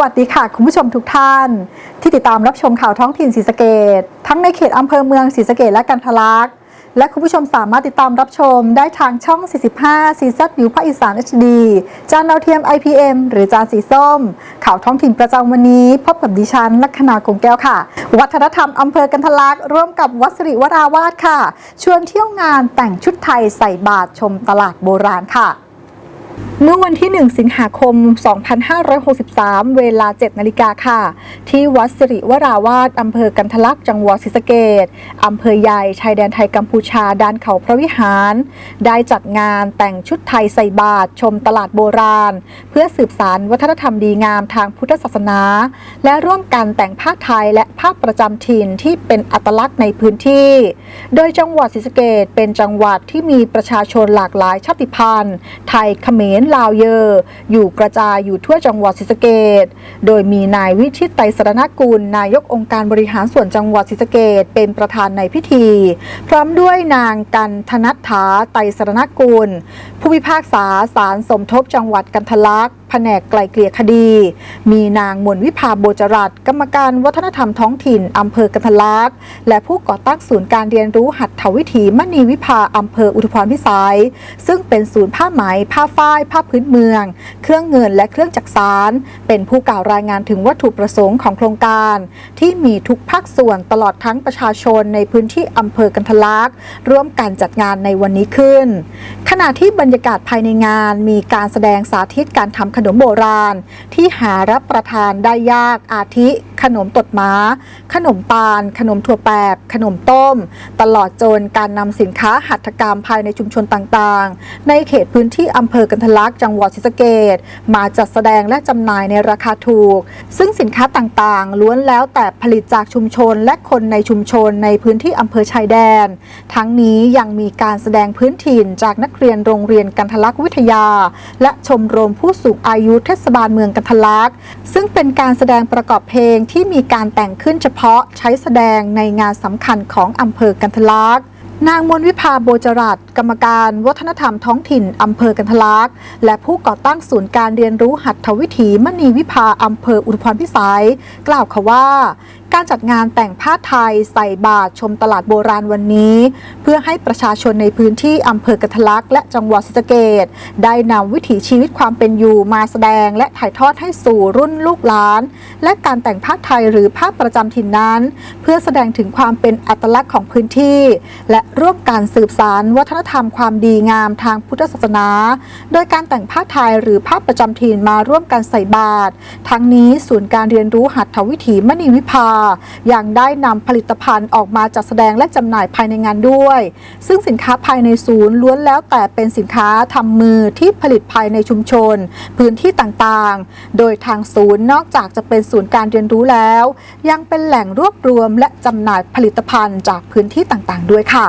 สวัสดีค่ะ คุณผู้ชมทุกท่าน ที่ติดตามรับชมข่าวท้องถิ่นศรีสะเกดทั้งในเขตอำเภอเมืองศรีสะเกดและกันทะลักและคุณผู้ชมสามารถติดตามรับชมได้ทางช่อง 45 ซีซัดวิวภาคอีสาน HD จานดาวเทียม IPM หรือจานสีส้ม ข่าวท้องถิ่นประจำวันนี้ พบกับดิฉัน ลัคนาคงแก้วค่ะ วัฒนธรรมอำเภอกันทะลักร่วมกับวัสริวราวาสค่ะ ชวนเที่ยวงานแต่งชุดไทยใส่บาตรชมตลาดโบราณค่ะ เมื่อวันที่ 1 สิงหาคม 2563 เวลา 7 นาฬิกาค่ะ ที่วัดสิริวราวาสอำเภอกันทลักจังหวัดศรีสะเกดอำเภอใหญ่ชายแดนไทยกัมพูชาด้านเขาพระวิหาร ได้จัดงานแต่งชุดไทยใส่บาตรชมตลาดโบราณ เพื่อสืบสารวัฒนธรรมดีงามทางพุทธศาสนา และร่วมกันแต่งผ้าไทยและผ้าประจำถิ่นที่เป็นอัตลักษณ์ในพื้นที่ โดยจังหวัดศรีสะเกดเป็นจังหวัดที่มีประชาชนหลากหลายชาติพันธุ์ ไทยเขมรลาวเยอ อยู่กระจายอยู่ทั่วจังหวัดศรีสะเกดโดยมีนายวิชิตไตรสรณกุล นายกองค์การบริหารส่วนจังหวัดศรีสะเกดเป็นประธานในพิธี พร้อมด้วยนางกันธนัฐฐาไตรสรณกุล ผู้พิพากษาศาลสมทบจังหวัดกันทะลักแผนกไกลเกลี่ยคดี มีนางมนวิภาโบจรัตกรรมการวัฒนธรรมท้องถิ่น อำเภอกันทะลักและผู้ก่อตั้งศูนย์การเรียนรู้หัตถวิถีมณีวิภาอำเภออุทุพรพิสัย ซึ่งเป็นศูนย์ผ้าไหม ผ้าฝ้ายผ้าาพพื้นเมือง เครื่องเงินและเครื่องจักสานเป็นผู้กล่าวรายงานถึงวัตถุประสงค์ของโครงการ ที่มีทุกภาคส่วนตลอดทั้งประชาชนในพื้นที่อำเภอกันทะลักร่วมกันจัดงานในวันนี้ขึ้น ขณะที่บรรยากาศภายในงานมีการแสดงสาธิตการทำขนมโบราณ ที่หารับประทานได้ยากอาทิ ขนมตดม้า ขนมปานขนมถั่วแปบ ขนมต้ม ตลอดจนการนำสินค้าหัตถกรรมภายในชุมชนต่างๆ ในเขตพื้นที่อำเภอกันทลักจังหวัดศรีสะเกดมาจัดแสดงและจำหน่ายในราคาถูก ซึ่งสินค้าต่างๆ ล้วนแล้วแต่ผลิตจากชุมชนและคนในชุมชนในพื้นที่อำเภอชายแดน ทั้งนี้ยังมีการแสดงพื้นถิ่นจากนักเรียนโรงเรียนกันทลักวิทยา และชมรมผู้สูงอายุเทศบาลเมืองกันทลัก ซึ่งเป็นการแสดงประกอบเพลงที่มีการแต่งขึ้นเฉพาะใช้แสดงในงานสำคัญของอำเภอกันทลักษนางมนวิภาโบจรัตกรรมการวัฒนธรรมท้องถิ่นอำเภอกันทลักษ์และผู้ก่อตั้งศูนย์การเรียนรู้หัตถวิถีมณีวิภาอำเภออุทุพรพิสัย กล่าวค่ะว่า การจัดงานแต่งผ้าไทยใส่บาตรชมตลาดโบราณวันนี้ เพื่อให้ประชาชนในพื้นที่อำเภอกันทะลักและจังหวัดศรีสะเกดได้นำวิถีชีวิตความเป็นอยู่มาแสดง และถ่ายทอดให้สู่รุ่นลูกหลาน และการแต่งผ้าไทยหรือผ้าประจำถิ่นนั้น เพื่อแสดงถึงความเป็นอัตลักษณ์ของพื้นที่ และร่วมการสืบสารวัฒนธรรมความดีงามทางพุทธศาสนา โดยการแต่งผ้าไทยหรือผ้าประจำถิ่นมาร่วมกันใส่บาตรทั้งนี้ศูนย์การเรียนรู้หัตถวิถีมณีวิภา ยังได้นำผลิตภัณฑ์ออกมาจัดแสดงและจำหน่ายภายในงานด้วย ซึ่งสินค้าภายในศูนย์ล้วนแล้วแต่เป็นสินค้าทำมือที่ผลิตภายในชุมชน พื้นที่ต่างๆ โดยทางศูนย์นอกจากจะเป็นศูนย์การเรียนรู้แล้ว ยังเป็นแหล่งรวบรวมและจำหน่ายผลิตภัณฑ์จากพื้นที่ต่างๆ ด้วยค่ะ